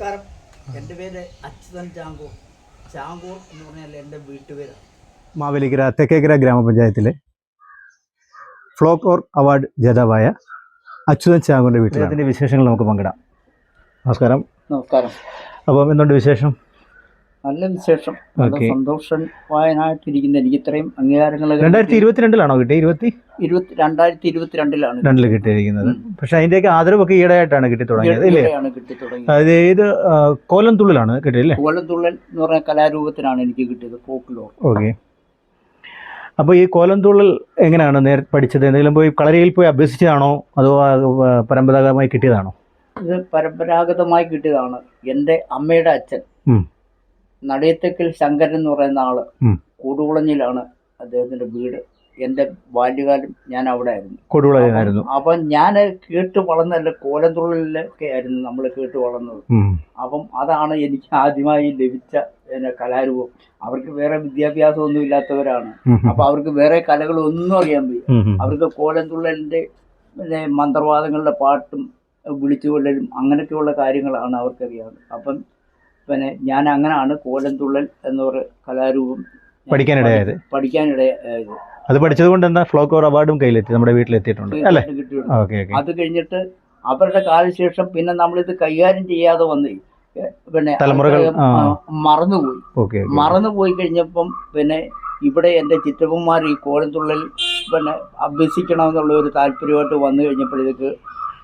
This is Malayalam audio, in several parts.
നമസ്കാരം. എന്റെ പേര് അച്യുതൻ ചാങ്കൂർ. ചാങ്കൂർ എന്ന് പറഞ്ഞാൽ എന്റെ വീട്ടുപേരാണ്. മാവേലിക്കര തെക്കേക്കര ഗ്രാമപഞ്ചായത്തിലെ ഫ്ലോക്കോർ അവാർഡ് ജേതാവായ അച്യുതൻ ചാങ്കൂറിന്റെ വീട്ടിൽ അതിന്റെ വിശേഷങ്ങൾ നമുക്ക് പങ്കിടാം. നമസ്കാരം. നമസ്കാരം. അപ്പം എന്തുണ്ട് വിശേഷം? നല്ല വിശേഷം. സന്തോഷവായനായിട്ടിരിക്കുന്ന എനിക്ക് ഇത്രയും അംഗീകാരങ്ങൾ രണ്ടായിരത്തി ഇരുപത്തിരണ്ടിലാണോ കിട്ടിയത് ഇരുപത്തി? ഇരുപത്തി രണ്ടായിരത്തി ഇരുപത്തിരണ്ടിലാണ് രണ്ടിൽ കിട്ടിയിരിക്കുന്നത്. പക്ഷെ അതിന്റെയൊക്കെ ആദരവൊക്കെ ഈടായിട്ടാണ് കിട്ടി തുടങ്ങിയത് അല്ലേ? അത് ഏത് കോലം തുള്ളിലാണ് കിട്ടിയല്ലേ കോലത്തുള്ളൽ എന്ന് പറഞ്ഞ കലാരൂപത്തിനാണ് എനിക്ക് കിട്ടിയത് ഫോക്ലോർ ഓക്കെ. അപ്പോൾ ഈ കോലം തുള്ളൽ എങ്ങനെയാണ് നേരെ പഠിച്ചത്? എന്തെങ്കിലും പോയി കളരിയിൽ പോയി അഭ്യസിച്ചതാണോ? അതോ പരമ്പരാഗതമായി കിട്ടിയതാണോ? ഇത് പരമ്പരാഗതമായി കിട്ടിയതാണ് എന്റെ അമ്മയുടെ അച്ഛൻ. നടയത്തക്കൽ ശങ്കരൻ എന്ന് പറയുന്ന ആൾ. കൂടുകുളഞ്ഞിലാണ് അദ്ദേഹത്തിന്റെ വീട്. എന്റെ ബാല്യകാലം ഞാൻ അവിടെ ആയിരുന്നു. കൊടുകുളായിരുന്നു അപ്പം ഞാൻ കേട്ട് വളർന്നല്ല കോലന്തുള്ളിലൊക്കെ ആയിരുന്നു നമ്മൾ കേട്ട് വളർന്നത്. അപ്പം അതാണ് എനിക്ക് ആദ്യമായി ലഭിച്ച പിന്നെ കലാരൂപം. അവർക്ക് വേറെ വിദ്യാഭ്യാസം ഒന്നും ഇല്ലാത്തവരാണ് അപ്പൊ അവർക്ക് വേറെ കലകളൊന്നും അറിയാൻ വയ്യ. അവർക്ക് കോലന്തുള്ളലിന്റെ പിന്നെ മന്ത്രവാദങ്ങളുടെ പാട്ടും വിളിച്ചുകൊള്ളലും അങ്ങനെയൊക്കെയുള്ള കാര്യങ്ങളാണ് അവർക്കറിയാവുന്നത്. അപ്പം പിന്നെ ഞാൻ അങ്ങനെയാണ് കോലന്തുള്ളൽ എന്നൊരു കലാരൂപം പഠിക്കാനിടയായത്. പഠി- പഠിക്കാനിടയായത്. അത് പഠിച്ചത് കൊണ്ട് എന്താ ഫ്ലോക്കോർ അവാർഡും കയ്യിലെത്തി നമ്മുടെ വീട്ടിലെത്തിയിട്ടുണ്ട്. അല്ലേ? അത് കഴിഞ്ഞിട്ട് അവരുടെ കാലശേഷം പിന്നെ നമ്മളിത് കൈകാര്യം ചെയ്യാതെ വന്ന് പിന്നെ തലമുറകൾ. മറന്നുപോയി. മറന്നുപോയി കഴിഞ്ഞപ്പം പിന്നെ ഇവിടെ എന്റെ ചിറ്റപ്പന്മാർ ഈ കോലന്തുള്ളൽ പിന്നെ അഭ്യസിക്കണം എന്നുള്ള ഒരു താല്പര്യമായിട്ട് വന്നു കഴിഞ്ഞപ്പോഴത്തേക്ക്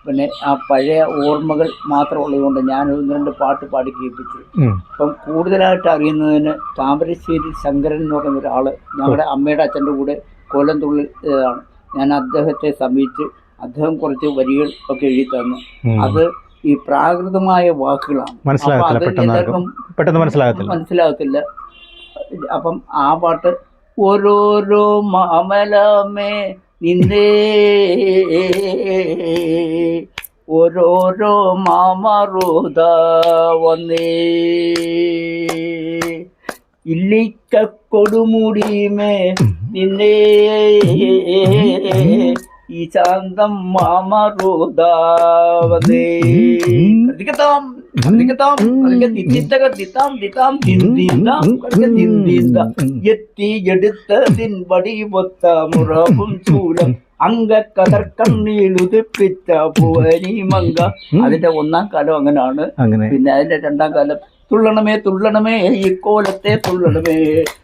പിന്നെ ആ പഴയ ഓർമ്മകൾ മാത്രമുള്ളത് കൊണ്ട് ഞാൻ ഒന്ന് രണ്ട് പാട്ട് പാടി കേൾപ്പിച്ചു. അപ്പം കൂടുതലായിട്ട് അറിയുന്നതിന് താമരശ്ശേരി ശങ്കരൻ എന്ന് പറയുന്ന ഒരാൾ ഞങ്ങളുടെ അമ്മയുടെ അച്ഛന്റെ കൂടെ കോലംതുള്ളൽ ഇതാണ് ഞാൻ അദ്ദേഹത്തെ സമീപിച്ച് അദ്ദേഹം കുറച്ച് വരികൾ ഒക്കെ എഴുതി തന്നു. അത് ഈ പ്രാകൃതമായ വാക്കുകളാണ്. മനസ്സിലാകത്തില്ല മനസ്സിലാകത്തില്ല. മനസ്സിലാകത്തില്ല. അപ്പം ആ പാട്ട് ഓരോരോ മാമലമേ നിന്നേ ഓരോരോ മാമറുത വന്നേ. ഇല്ലിക്ക കൊടുമുടിമേ നിന്നേ ഈ ശാന്തം മാമറുത കത്തിക്കത്താം കത്തിക്ക തിത്തിത്തക തിത്താം തിത്താം തിന്തിന്താം കത്തിക്ക തിന്തിന്ത എത്തി എടുത്തതിൻ വടിവൊത്ത മുറവും ചൂലം അങ്ക കതർ പൂവരി മങ്ക. അതിന്റെ ഒന്നാം കാലം അങ്ങനെയാണ് അങ്ങനെ. പിന്നെ അതിന്റെ രണ്ടാം കാലം തുള്ളണമേ തുള്ളണമേ ഈ കോലത്തെ തുള്ളണമേ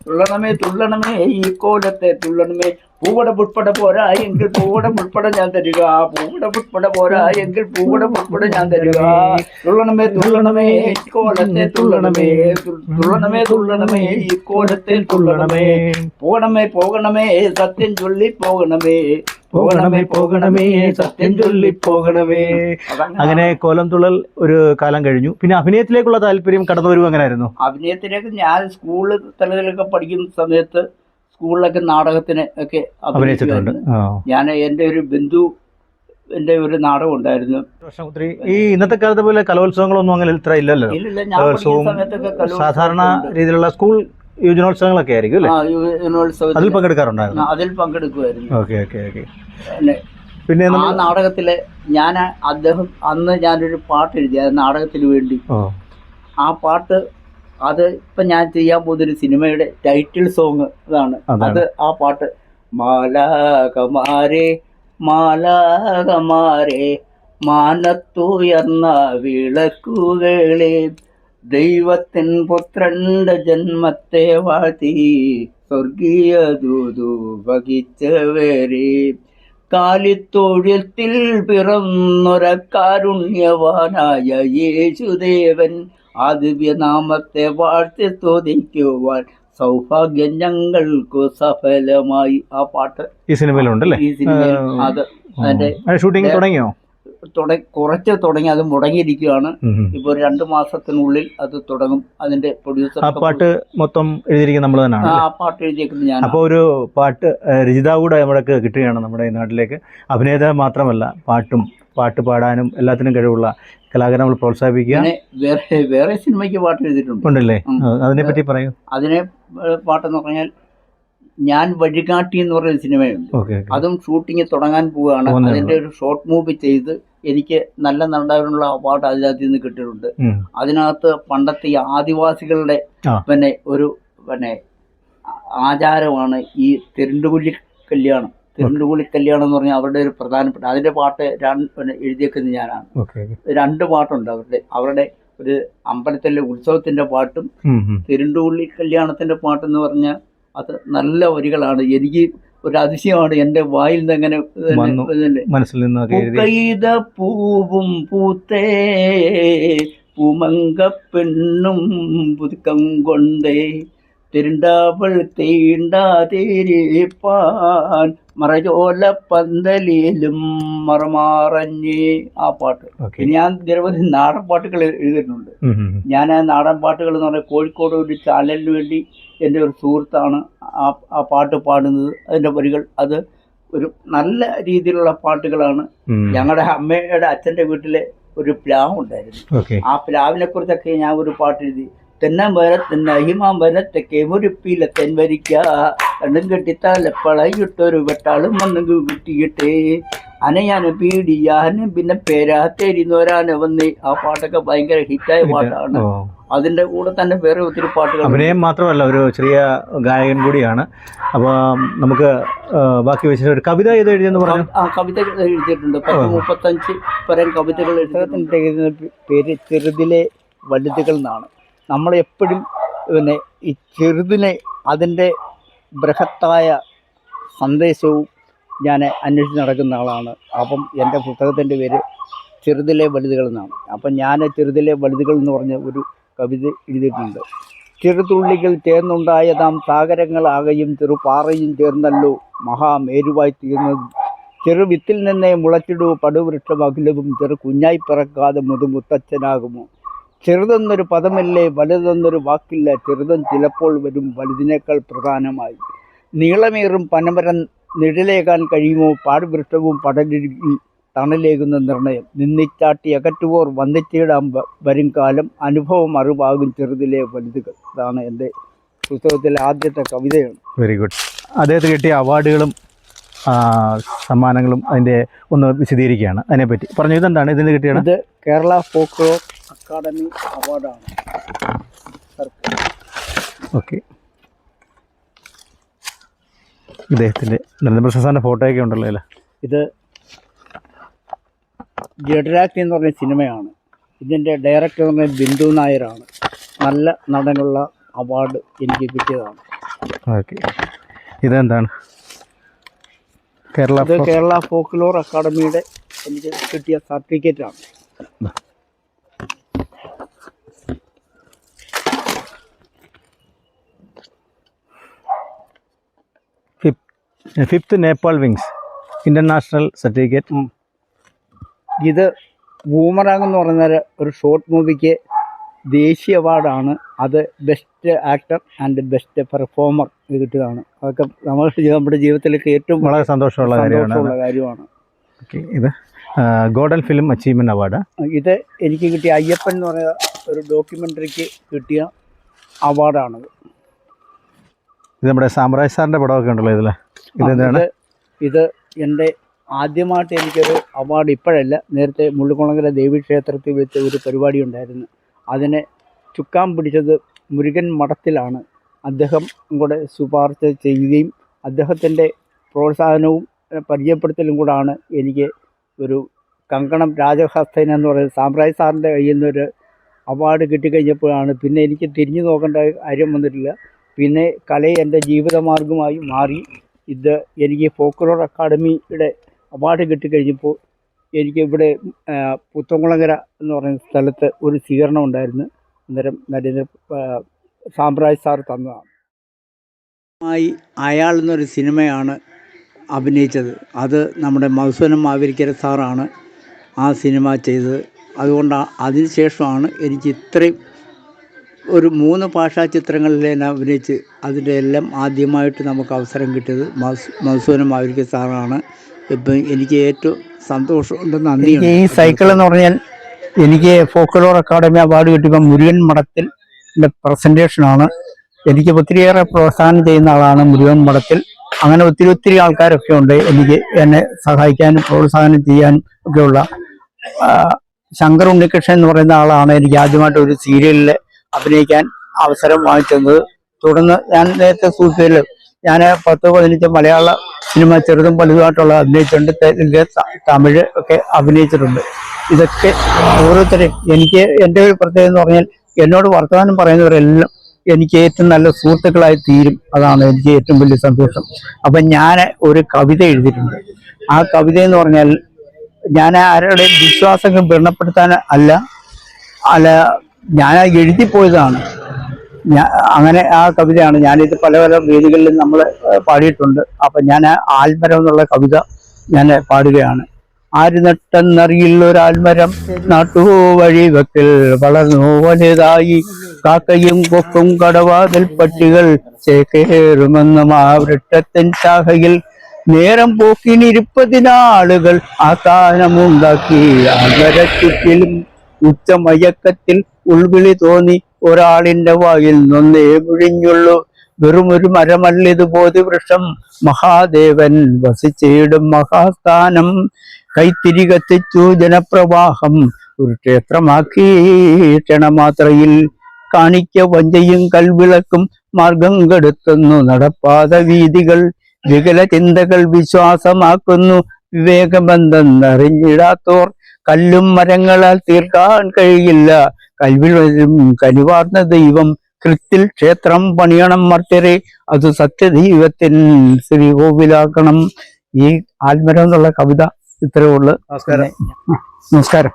തുള്ളണമേ തുള്ളണമേ ഈ കോലത്തെ തുള്ളണമേ പൂവട പുഷ്പട പോരാ എങ്കിൽ പൂവട പുഷ്പട ഞാൻ തരിക. പൂവട പുഷ്പട പോരാ എങ്കിൽ പൂവട പുഷ്പട ഞാൻ തരിക. തുള്ളണമേ തുള്ളണമേ കോലത്തെ തുള്ളണമേ. തുള്ളണമേ തുള്ളണമേ ഈ കോലത്തെ തുള്ളണമേ. പോകണമേ പോകണമേ സത്യം ചൊല്ലി പോകണമേ. പോകണമേ പോകണമേ സത്യം ചൊല്ലി പോകണമേ. അങ്ങനെ കോലം തുള്ളൽ ഒരു കാലം കഴിഞ്ഞു. പിന്നെ അഭിനയത്തിലേക്കുള്ള താല്പര്യം കടന്നു വരും അങ്ങനായിരുന്നു അഭിനയത്തിലേക്ക് ഞാൻ സ്കൂൾ തലത്തിലൊക്കെ പഠിക്കുന്ന സമയത്ത് സ്കൂളിലൊക്കെ നാടകത്തിന് ഒക്കെ അഭിനയിച്ചിട്ടുണ്ട്. ഞാൻ എന്റെ ഒരു ബന്ധു എന്റെ ഒരു നാടകം ഉണ്ടായിരുന്നു ഈ ഇന്നത്തെ കാലത്തെ പോലെ കലോത്സവങ്ങളൊന്നും അങ്ങനെ ഇത്ര ഇല്ലല്ലോ. സാധാരണ രീതിയിലുള്ള സ്കൂൾ യുവജനോത്സവങ്ങളൊക്കെ ആയിരിക്കും അല്ലേ? അതിൽ പങ്കെടുക്കാറുണ്ടായിരുന്നു. അതിൽ പങ്കെടുക്കുമായിരുന്നു. Okay okay okay. പിന്നെ പിന്നെ ആ നാടകത്തിലെ ഞാൻ അദ്ദേഹം അന്ന് ഞാനൊരു പാട്ട് എഴുതി ആ നാടകത്തിന് വേണ്ടി. ആ പാട്ട് അത് ഇപ്പൊ ഞാൻ ചെയ്യാൻ പോകുന്നൊരു സിനിമയുടെ ടൈറ്റിൽ സോങ് അതാണ്. അത് ആ പാട്ട് മാലാകമാരെ മാലാകമാരെ മാനത്തുയർന്ന വിളക്കുകളെ ദൈവത്തിൻ പുത്രന്റെ ജന്മത്തെ വാഴ്ത്തി സ്വർഗീയ ദൂതു വഹിച്ചവരെ കാലിത്തൊഴുത്തിൽ പിറന്നൊരക്കാരുണ്യവാനായ യേശുദേവൻ ആ ദിവ്യനാമത്തെ വാഴ്ത്തി സ്തുതിക്കുവാൻ സൗഭാഗ്യം ഞങ്ങൾക്ക് സഫലമായി. ആ പാട്ട് ഈ സിനിമയിലുണ്ടല്ലേ? ഈ സിനിമയിൽ അത് അതിന്റെ ഷൂട്ടിംഗ് തുടങ്ങിയോ? തുട- കുറച്ച് തുടങ്ങി അത് മുടങ്ങിയിരിക്കുകയാണ്. ഇപ്പൊ രണ്ടു മാസത്തിനുള്ളിൽ അത് തുടങ്ങും. അതിന്റെ പ്രൊഡ്യൂസർ ആ പാട്ട് മൊത്തം എഴുതിയിരിക്കുന്നത് നമ്മൾ തന്നെയാണ് ആ പാട്ട് എഴുതിയിരിക്കുന്നത് ഞാൻ അപ്പോൾ ഒരു പാട്ട് രചിതാവൂടെ നമ്മുടെ കൂടെ കിട്ടുകയാണ് നമ്മുടെ ഈ നാട്ടിലേക്ക്. അഭിനേത മാത്രമല്ല പാട്ടും പാട്ട് പാടാനും എല്ലാത്തിനും കഴിവുള്ള കലാകാരനെ നമ്മൾ പ്രോത്സാഹിപ്പിക്കുക. വേറെ വേറെ സിനിമയ്ക്ക് പാട്ട് എഴുതിയിട്ടുണ്ട്. ഉണ്ടല്ലേ? അതിനെപ്പറ്റി പറയൂ. അതിനെ പാട്ടെന്ന് പറഞ്ഞാൽ ഞാൻ വഴികാട്ടി എന്ന് പറയുന്ന സിനിമയുണ്ട്. അതും ഷൂട്ടിങ് തുടങ്ങാൻ പോവുകയാണ്. അതിന്റെ ഒരു ഷോർട്ട് മൂവി ചെയ്ത് എനിക്ക് നല്ല നടനുള്ള അവാർഡ് അതിനകത്ത് നിന്ന് കിട്ടിയിട്ടുണ്ട്. അതിനകത്ത് പണ്ടത്തെ ഈ ആദിവാസികളുടെ പിന്നെ ഒരു പിന്നെ ആചാരമാണ് ഈ തിരുണ്ടുകുലി കല്യാണം. തിരുണ്ടുകുലി കല്യാണം എന്ന് പറഞ്ഞാൽ അവരുടെ ഒരു പ്രധാനപ്പെട്ട അതിന്റെ പാട്ട് എഴുതിയേക്കുന്നത് ഞാനാണ്. രണ്ട് പാട്ടുണ്ട് അവരുടെ അവരുടെ ഒരു അമ്പലത്തിലെ ഉത്സവത്തിന്റെ പാട്ടും. തിരുണ്ടുള്ളി കല്യാണത്തിന്റെ പാട്ടെന്ന് പറഞ്ഞാൽ അത് നല്ല വരികളാണ്. എനിക്ക് ഒരു അതിശയമാണ് എന്റെ വായിൽ നിന്ന് എങ്ങനെ മനസ്സിൽ നിന്ന് പൂവും പൂത്തേ പൂമങ്ക പെണ്ണും പുതുക്കം കൊണ്ടേ തിരുണ്ടാവൾ തീണ്ടാതിരിപ്പാൻ മറജോല പന്തലിലും മറമാറഞ്ഞ് ആ പാട്ട്. ഞാൻ നിരവധി നാടൻ പാട്ടുകൾ എഴുതിയിട്ടുണ്ട്. ഞാൻ ആ നാടൻ പാട്ടുകൾ എന്ന് പറഞ്ഞാൽ കോഴിക്കോട് ഒരു ചാനലിന് വേണ്ടി എന്റെ ഒരു സുഹൃത്താണ് ആ ആ പാട്ട് പാടുന്നത്. അതിന്റെ വരികൾ അത് ഒരു നല്ല രീതിയിലുള്ള പാട്ടുകളാണ്. ഞങ്ങളുടെ അമ്മയുടെ അച്ഛന്റെ വീട്ടിലെ ഒരു പ്ലാവ് ഉണ്ടായിരുന്നു. ആ പ്ലാവിനെ കുറിച്ചൊക്കെ ഞാൻ ഒരു പാട്ട് എഴുതി. തെന്നാൻ വര തെന്ന അഹിമാൻ വര തെക്കേ മുരിപ്പിയിലെ തെൻവരിക്ക കണ്ണും കെട്ടിത്താല പളയിട്ടൊരു വെട്ടാളും വന്നു കിട്ടിയിട്ടേ അനയാന് പീടിയാന് പിന്നെ പേരാ തേരിന്നോരാന് വന്ന് ആ പാട്ടൊക്കെ ഭയങ്കര ഹിറ്റായ പാട്ടാണ് അതിന്റെ കൂടെ തന്നെ വേറെ ഒത്തിരി പാട്ടുകൾ അഭിനയം മാത്രമല്ല ഒരു ചെറിയ ഗായകൻ കൂടിയാണ്. അപ്പോൾ നമുക്ക് ബാക്കി വെച്ചിട്ട് ഒരു കവിത ഏത് എഴുതിയെന്ന് പറഞ്ഞു? ആ കവിത എഴുതിയിട്ടുണ്ട്. പത്ത് മുപ്പത്തഞ്ച് പരം കവിതകൾ എഴുതുന്ന പേര് ചെറുതിലെ വലുതുകൾ എന്നാണ്. നമ്മളെപ്പോഴും പിന്നെ ഈ ചെറുതിനെ അതിന്റെ ബൃഹത്തായ സന്ദേശവും ഞാൻ അന്വേഷിച്ച് നടക്കുന്ന ആളാണ്. അപ്പം എന്റെ പുസ്തകത്തിന്റെ പേര് ചെറുതിലെ വലുതുകൾ എന്നാണ്. അപ്പം ഞാൻ ചെറുതിലെ വലുതുകൾ എന്ന് പറഞ്ഞ ഒരു കവിത എഴുതിയിട്ടുണ്ട്. ചെറുതുള്ളികൾ ചേർന്നുണ്ടായതാം സാഗരങ്ങളാകയും ചെറുപാറയും ചേർന്നല്ലോ മഹാമേരുവായി തീർന്നതും. ചെറുവിത്തിൽ നിന്നേ മുളച്ചിടൂ പടുവൃക്ഷം അഖിലവും ചെറു കുഞ്ഞായി പിറക്കാതെ മുതുമുത്തച്ഛനാകുമോ? ചെറുതെന്നൊരു പദമല്ലേ വലുതെന്നൊരു വാക്കില്ല. ചെറുതൻ ചിലപ്പോൾ വരും വലുതിനേക്കാൾ പ്രധാനമായി. നീളമേറും പനമരം നിഴലേകാൻ കഴിയുമോ? പാടുവൃക്ഷവും പടലിഴുകി തണലേകുന്ന നിർണയം. നിന്നിച്ചാട്ടി അകറ്റുവോർ വന്നിച്ചിടാൻ വരും കാലം. അനുഭവം അറിവാകും ചെറുതിലെ വലുതുകൾ. ഇതാണ് എന്റെ പുസ്തകത്തിലെ ആദ്യത്തെ കവിതയാണ്. വെരി ഗുഡ് അദ്ദേഹത്തിന് കിട്ടിയ അവാർഡുകളും സമ്മാനങ്ങളും അതിന്റെ ഒന്ന് വിശദീകരിക്കുകയാണ്. അതിനെപ്പറ്റി. പറഞ്ഞു ഇതെന്താണ് ഇതിന് കിട്ടിയത്? കേരള ഫോക്ലോർ അക്കാദമി അവാർഡാണ് ഓക്കെ ഇദ്ദേഹത്തിന്റെ നരേന്ദ്രപ്രസാദ് സാറിന്റെ ഫോട്ടോയൊക്കെ ഉണ്ടല്ലോ അല്ലേ? ഇത് ജഡരാക്ട് എന്ന് പറഞ്ഞ സിനിമയാണ്. ഇതിന്റെ ഡയറക്ടർ എന്ന് പറഞ്ഞ ബിന്ദു നായരാണ്. നല്ല നടനുള്ള അവാർഡ് എനിക്ക് കിട്ടിയതാണ്. ഓക്കെ ഇതെന്താണ്? കേരള കേരള ഫോക്ലോർ അക്കാഡമിയുടെ എനിക്ക് കിട്ടിയ സർട്ടിഫിക്കറ്റാണ് fifth Nepal wings international certificate ഇത് ബൂമറാങ് എന്ന് പറയുന്ന ഒരു ഷോർട്ട് മൂവിക്ക് ദേശീയ അവാർഡാണ് അത് best actor and best performer ഇത് കിട്ടിയതാണ് അതൊക്കെ നമ്മൾ നമ്മുടെ ജീവിതത്തിലേക്ക് ഏറ്റവും വളരെ സന്തോഷമുള്ള കാര്യമാണ്. കാര്യമാണ്. ഓക്കെ ഇത് ഗോൾഡൻ ഫിലിം അച്ചീവ്മെന്റ് അവാർഡ് ഇത് എനിക്ക് കിട്ടിയ അയ്യപ്പൻ എന്ന് പറയുന്ന ഒരു ഡോക്യുമെന്ററിക്ക് കിട്ടിയ അവാർഡാണത് ഇത് നമ്മുടെ സാമ്രാജ് സാറിന്റെ പടമൊക്കെ ഉണ്ടല്ലോ ഇതിൽ ഇതെന്താണ്? ഇത് എന്റെ ആദ്യമായിട്ട് എനിക്കൊരു അവാർഡ് ഇപ്പോഴല്ല. നേരത്തെ മുള്ളുകുളങ്ങര ദേവീക്ഷേത്രത്തിൽ വെച്ച് ഒരു പരിപാടി ഉണ്ടായിരുന്നു. അതിനെ ചുക്കാൻ പിടിച്ചത് മുരുകൻ മഠത്തിലാണ്. അദ്ദേഹം കൂടെ ശുപാർശ ചെയ്യുകയും അദ്ദേഹത്തിന്റെ പ്രോത്സാഹനവും പരിചയപ്പെടുത്തലും കൂടാണ് എനിക്ക് ഒരു കങ്കണം രാജഹസ്തൻ എന്ന് പറയുന്നത് സാമ്രാജ് സാറിന്റെ കയ്യിൽ നിന്നൊരു അവാർഡ് കിട്ടിക്കഴിഞ്ഞപ്പോഴാണ് പിന്നെ എനിക്ക് തിരിഞ്ഞു നോക്കേണ്ട കാര്യം വന്നിട്ടില്ല. പിന്നെ കലയെ എന്റെ ജീവിതമാർഗമായി മാറി. ഇത് എനിക്ക് ഫോക്ലോർ അക്കാഡമിയുടെ അവാർഡ് കിട്ടിക്കഴിഞ്ഞപ്പോൾ എനിക്ക് ഇവിടെ പുത്തംകുളങ്ങര എന്ന് പറയുന്ന സ്ഥലത്ത് ഒരു സ്വീകരണം ഉണ്ടായിരുന്നു. അന്നേരം നരേന്ദ്ര സാമ്പ്രാജ് സാർ തന്നതാണ്. മായി അയാൾ എന്നൊരു സിനിമയാണ് അഭിനയിച്ചത്. അത് നമ്മുടെ മധുസൂനം മാവേലിക്കര സാറാണ് ആ സിനിമ ചെയ്തത്. അതുകൊണ്ടാണ് അതിനുശേഷമാണ് എനിക്ക് ഇത്രയും ഒരു മൂന്ന് ഭാഷാ ചിത്രങ്ങളിലെ ഞാൻ അഭിനയിച്ച് അതിന്റെ എല്ലാം ആദ്യമായിട്ട് നമുക്ക് അവസരം കിട്ടിയത് മസ് മസൂനും മാവേലിക്കര സാറാണ്. ഇപ്പം എനിക്ക് ഏറ്റവും സന്തോഷമുണ്ട് നന്ദിയുണ്ട് ഈ സൈക്കിൾ എന്ന് പറഞ്ഞാൽ എനിക്ക് ഫോക്കലോർ അക്കാഡമി അവാർഡ് കിട്ടിയപ്പോൾ മുരുകൻ മഠത്തിൽ പ്രസന്റേഷനാണ് എനിക്ക് ഒത്തിരിയേറെ പ്രോത്സാഹനം ചെയ്യുന്ന ആളാണ് മുരുകൻ മഠത്തിൽ. അങ്ങനെ ഒത്തിരി ഒത്തിരി ആൾക്കാരൊക്കെ ഉണ്ട് എനിക്ക് എന്നെ സഹായിക്കാനും പ്രോത്സാഹനം ചെയ്യാനും ഒക്കെയുള്ള ശങ്കർ ഉണ്ണികൃഷ്ണൻ എന്ന് പറയുന്ന ആളാണ് എനിക്ക് ആദ്യമായിട്ട് ഒരു സീരിയലിൽ അഭിനയിക്കാൻ അവസരം വാങ്ങിച്ചത് തുടർന്ന് ഞാൻ നേരത്തെ സൂചിച്ചതിൽ ഞാൻ പത്ത് പതിനഞ്ച് മലയാള സിനിമ ചെറുതും വലുതുമായിട്ടുള്ള അഭിനയിച്ചിട്ടുണ്ട്. തെലുങ്ക് തമിഴ് ഒക്കെ അഭിനയിച്ചിട്ടുണ്ട്. ഇതൊക്കെ ഓരോരുത്തരെയും എനിക്ക് എന്റെ ഒരു പ്രത്യേകത എന്ന് പറഞ്ഞാൽ എന്നോട് വർത്തമാനം പറയുന്നവരെല്ലാം എനിക്ക് ഏറ്റവും നല്ല സുഹൃത്തുക്കളായി തീരും. അതാണ് എനിക്ക് ഏറ്റവും വലിയ സന്തോഷം. അപ്പം ഞാൻ ഒരു കവിത എഴുതിയിട്ടുണ്ട്. ആ കവിത എന്ന് പറഞ്ഞാൽ ഞാൻ ആരുടെയും വിശ്വാസങ്ങൾ വ്രണപ്പെടുത്താൻ അല്ല. അല്ല ഞാൻ എഴുതിപ്പോയതാണ് ഞാൻ അങ്ങനെ ആ കവിതയാണ് ഞാനിത് പല പല വേദികളിലും നമ്മൾ പാടിയിട്ടുണ്ട്. അപ്പൊ ഞാൻ ആൽമരം എന്നുള്ള കവിത ഞാൻ പാടുകയാണ്. ആര് നട്ടെന്നറിയില്ല ഒരാൽമരം വഴി വെക്കൽ വളർന്നു. വലുതായി കാക്കയും കൊക്കും കടവാതിൽ പട്ടികൾ ചേക്കേറുമെന്നും ആ വൃക്ഷത്തിൻ ശാഖയിൽ നേരം പോക്കിനിരുപ്പതിനാളുകൾ ആ കാലമുണ്ടാക്കി ആൽമരത്തിലും ഉച്ചമയക്കത്തിൽ ഉൾവിളി തോന്നി ഒരാളിന്റെ വായിൽ നൊന്നേ മുഴിഞ്ഞുള്ളൂ വെറുമൊരു മരമല്ലിത് ബോധിവൃക്ഷം മഹാദേവൻ വസിച്ചിടും മഹാസ്ഥാനം. കൈത്തിരി കത്തിച്ചു ജനപ്രവാഹം ഒരു ക്ഷേത്രമാക്കി ക്ഷണമാത്രയിൽ കാണിക്ക വഞ്ചയും കൽവിളക്കും മാർഗം കെടുത്തുന്നു. നടപ്പാത വീതികൾ വികല ചിന്തകൾ വിശ്വാസമാക്കുന്നു. വിവേകബന്ധം കല്ലും മരങ്ങളാൽ തീർക്കാൻ കഴിയില്ല. കൽവിൽ കരുവാർന്ന ദൈവം കൃത്തിൽ ക്ഷേത്രം പണിയണം മർത്തരെ അത് സത്യദൈവത്തിൻ ശ്രീകോവിലാക്കണം ഈ ആത്മരം എന്നുള്ള കവിത ഇത്രയേ ഉള്ളു. നമസ്കാരം. നമസ്കാരം.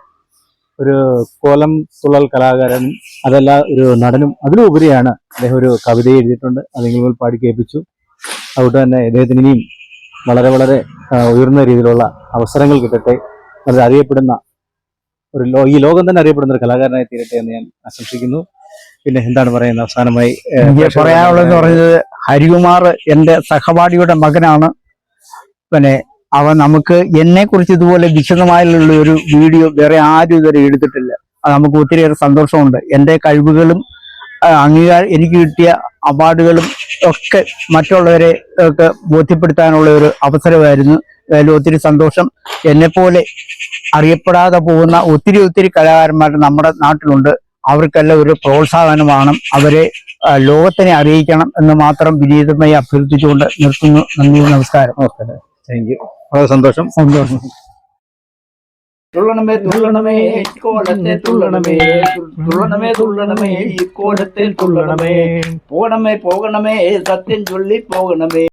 ഒരു കോലം തുള്ളൽ കലാകാരൻ അതല്ല ഒരു നടനും അതിലുപരിയാണ് അദ്ദേഹം ഒരു കവിത എഴുതിയിട്ടുണ്ട്. അതെങ്കിലും പാടി കേൾപ്പിച്ചു. അതുകൊണ്ട് തന്നെ അദ്ദേഹത്തിന് ഇനിയും വളരെ വളരെ ഉയർന്ന രീതിയിലുള്ള അവസരങ്ങൾ കിട്ടട്ടെ. വളരെ അറിയപ്പെടുന്ന ഒരു ലോ ഈ ലോകം തന്നെ അറിയപ്പെടുന്ന ഒരു കലാകാരനായി തീരട്ടെ എന്ന് ഞാൻ ആശംസിക്കുന്നു. പിന്നെ എന്താണ് പറയുന്നത് അവസാനമായി പറയാനുള്ളതെന്ന് പറഞ്ഞത് ഹരികുമാർ എന്റെ സഹപാഠിയുടെ മകനാണ്. പിന്നെ അവൻ നമുക്ക് എന്നെ കുറിച്ച് ഇതുപോലെ വിശദമായുള്ള ഒരു വീഡിയോ വേറെ ആരും ഇതുവരെ എടുത്തിട്ടില്ല. അത് നമുക്ക് ഒത്തിരിയേറെ സന്തോഷമുണ്ട്. എന്റെ കഴിവുകളും അംഗീകാരം എനിക്ക് കിട്ടിയ അവാർഡുകളും ഒക്കെ മറ്റുള്ളവരെ ഒക്കെ ബോധ്യപ്പെടുത്താനുള്ള ഒരു അവസരമായിരുന്നു. അതിൽ ഒത്തിരി സന്തോഷം. എന്നെപ്പോലെ അറിയപ്പെടാതെ പോകുന്ന ഒത്തിരി ഒത്തിരി കലാകാരന്മാർ നമ്മുടെ നാട്ടിലുണ്ട്. അവർക്കെല്ലാം ഒരു പ്രോത്സാഹനമാണ്. അവരെ ലോകത്തിനെ അറിയിക്കണം എന്ന് മാത്രം വിനീതമായി അഭ്യർത്ഥിച്ചുകൊണ്ട് നിർത്തുന്നു. നന്ദി നമസ്കാരം. താങ്ക് യു വളരെ സന്തോഷം. സന്തോഷം. തുള്ളണമേ തുള്ളണമേ കോലത്തെ തുള്ളണമേ. തുള്ളണമേ തുള്ളണമേ ഈ കോലത്തെ തുള്ളണമേ. പോകണമേ പോകണമേ സത്യം ചൊല്ലി പോകണമേ.